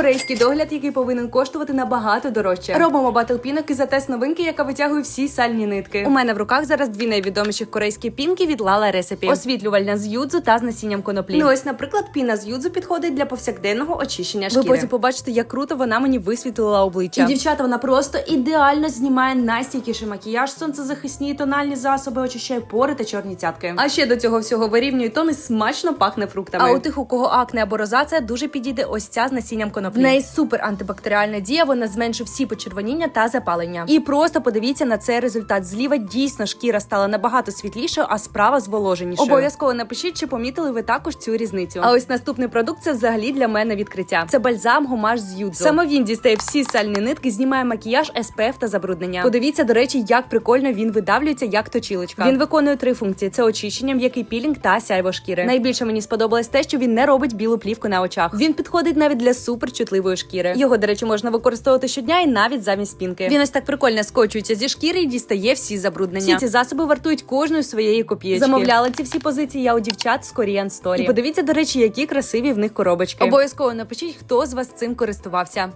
Корейський догляд, який повинен коштувати набагато дорожче. Робимо батл пінок і за тест новинки, яка витягує всі сальні нитки. У мене в руках зараз дві найвідоміші корейські пінки від Lala Recipe. освітлювальна з юдзу та з насінням коноплі. Ну ось, наприклад, піна з юдзу підходить для повсякденного очищення шкіри. Ви потім побачите, як круто вона мені висвітлила обличчя. І дівчата, вона просто ідеально знімає найстійкіший макіяж, сонцезахисні і тональні засоби, очищає пори та чорні цятки. А ще до цього всього вирівнює тон і смачно пахне фруктами. А у тих, у кого акне або розація, дуже підійде ось ця з насінням коноплі. В неї супер антибактеріальна дія. Вона зменшує всі почервоніння та запалення. І просто подивіться на цей результат. Зліва дійсно шкіра стала набагато світлішою, а справа зволоженішою. Обов'язково напишіть, чи помітили ви також цю різницю. А ось наступний продукт це взагалі для мене відкриття. Це бальзам гомаж з юдзу. Саме він дістає всі сальні нитки, знімає макіяж, SPF та забруднення. Подивіться, до речі, як прикольно він видавлюється, як точілочка. Він виконує три функції: це очищення, м'який пілінг та сяйво шкіри. Найбільше мені сподобалось те, що він не робить білу плівку на очах. Він підходить навіть для суперчутливої шкіри. Його, до речі, можна використовувати щодня і навіть замість пінки. Він ось так прикольно скочується зі шкіри і дістає всі забруднення. Всі ці засоби вартують кожної своєї копієчки. Замовляла ці всі позиції я у дівчат з Korean Story. І подивіться, до речі, які красиві в них коробочки. Обов'язково напишіть, хто з вас цим користувався.